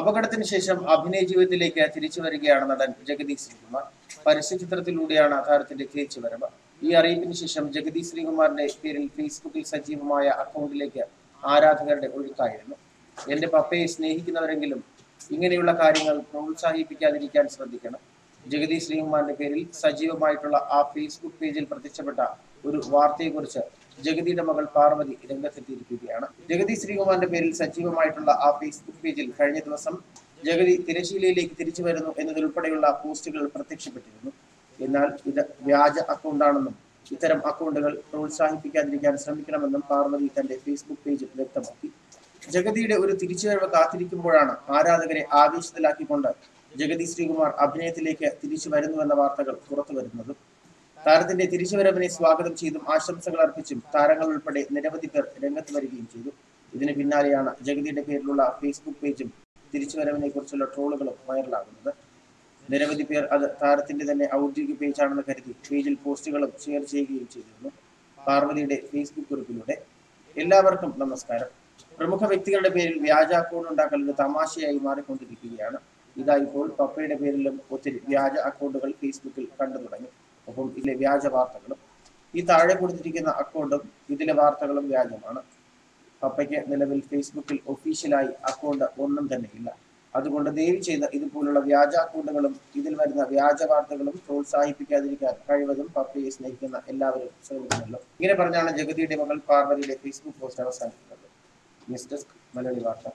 അപകടത്തിന് ശേഷം അഭിനയ ജീവിതത്തിലേക്ക് തിരിച്ചു വരികയാണ് നടൻ ജഗദീഷ് ശ്രീകുമാർ. പരസ്യ ചിത്രത്തിലൂടെയാണ് താരത്തിന്റെ തിരിച്ചുവരവ് ഈ അറിയിപ്പിന് ശേഷം ജഗദീഷ് ശ്രീകുമാറിന്റെ പേരിൽ ഫേസ്ബുക്കിൽ സജീവമായ അക്കൗണ്ടിലേക്ക് ആരാധകരുടെ ഒഴുക്കായിരുന്നു. എന്റെ പപ്പയെ സ്നേഹിക്കുന്നവരെങ്കിലും ഇങ്ങനെയുള്ള കാര്യങ്ങൾ പ്രോത്സാഹിപ്പിക്കാതിരിക്കാൻ ശ്രദ്ധിക്കണം. ജഗദീഷ് ശ്രീകുമാറിന്റെ പേരിൽ സജീവമായിട്ടുള്ള ആ ഫേസ്ബുക്ക് പേജിൽ പ്രത്യക്ഷപ്പെട്ട ഒരു വാർത്തയെക്കുറിച്ച് ജഗതിയുടെ മകൾ പാർവതി രംഗത്തെത്തിയിരിക്കുകയാണ്. ജഗതി ശ്രീകുമാറിന്റെ പേരിൽ സജീവമായിട്ടുള്ള ആ ഫേസ്ബുക്ക് പേജിൽ കഴിഞ്ഞ ദിവസം ജഗതി തിരശീലയിലേക്ക് തിരിച്ചു വരുന്നു എന്നതിലുൾപ്പെടെയുള്ള പോസ്റ്റുകൾ പ്രത്യക്ഷപ്പെട്ടിരുന്നു. എന്നാൽ ഇത് വ്യാജ അക്കൗണ്ടാണെന്നും ഇത്തരം അക്കൗണ്ടുകൾ പ്രോത്സാഹിപ്പിക്കാതിരിക്കാൻ ശ്രമിക്കണമെന്നും പാർവതി തന്റെ ഫേസ്ബുക്ക് പേജിൽ വ്യക്തമാക്കി. ജഗതിയുടെ ഒരു തിരിച്ചുവരവ് കാത്തിരിക്കുമ്പോഴാണ് ആരാധകരെ ആവേശത്തിലാക്കിക്കൊണ്ട് ജഗതി ശ്രീകുമാർ അഭിനയത്തിലേക്ക് തിരിച്ചു വരുന്നുവെന്ന വാർത്തകൾ പുറത്തു വരുന്നത് താരത്തിന്റെ തിരിച്ചുവരവിനെ സ്വാഗതം ചെയ്തും ആശംസകൾ അർപ്പിച്ചും താരങ്ങൾ ഉൾപ്പെടെ നിരവധി പേർ രംഗത്ത് വരികയും ചെയ്തു. ഇതിന് പിന്നാലെയാണ് ജഗതിയുടെ പേരിലുള്ള ഫേസ്ബുക്ക് പേജും തിരിച്ചുവരവിനെ കുറിച്ചുള്ള ട്രോളുകളും വൈറലാകുന്നത് നിരവധി പേർ അത് താരത്തിന്റെ തന്നെ ഔദ്യോഗിക പേജാണെന്ന് കരുതി പേജിൽ പോസ്റ്റുകളും ഷെയർ ചെയ്യുകയും ചെയ്തിരുന്നു. പാർവതിയുടെ ഫേസ്ബുക്ക് കുറിപ്പിലൂടെ എല്ലാവർക്കും നമസ്കാരം. പ്രമുഖ വ്യക്തികളുടെ പേരിൽ വ്യാജ അക്കൗണ്ട് ഉണ്ടാക്കൽ ഒരു തമാശയായി മാറിക്കൊണ്ടിരിക്കുകയാണ്. ഇതാ ഇപ്പോൾ പപ്പയുടെ പേരിലും ഒത്തിരി വ്യാജ അക്കൗണ്ടുകൾ ഫേസ്ബുക്കിൽ കണ്ടു തുടങ്ങി. ഒപ്പം ഇതിലെ വ്യാജ വാർത്തകളും ഈ താഴെ കൊടുത്തിരിക്കുന്ന അക്കൗണ്ടും ഇതിലെ വാർത്തകളും വ്യാജമാണ്. പപ്പയ്ക്ക് നിലവിൽ ഫേസ്ബുക്കിൽ ഒഫീഷ്യലായി അക്കൗണ്ട് ഒന്നും തന്നെ ഇല്ല. അതുകൊണ്ട് ദയവ് ചെയ്ത് ഇതുപോലുള്ള വ്യാജ അക്കൗണ്ടുകളും ഇതിൽ വരുന്ന വ്യാജ വാർത്തകളും പ്രോത്സാഹിപ്പിക്കാതിരിക്കാൻ കഴിവതും പപ്പയെ സ്നേഹിക്കുന്ന എല്ലാവരും ശ്രമിക്കുന്നല്ലോ ഇങ്ങനെ പറഞ്ഞാണ് ജഗതിയുടെ മകൾ പാർവതിയുടെ ഫേസ്ബുക്ക് പോസ്റ്റ് അവസാനിക്കുന്നത്. ന്യൂസ് ഡെസ്ക് മലയാളി വാർത്ത.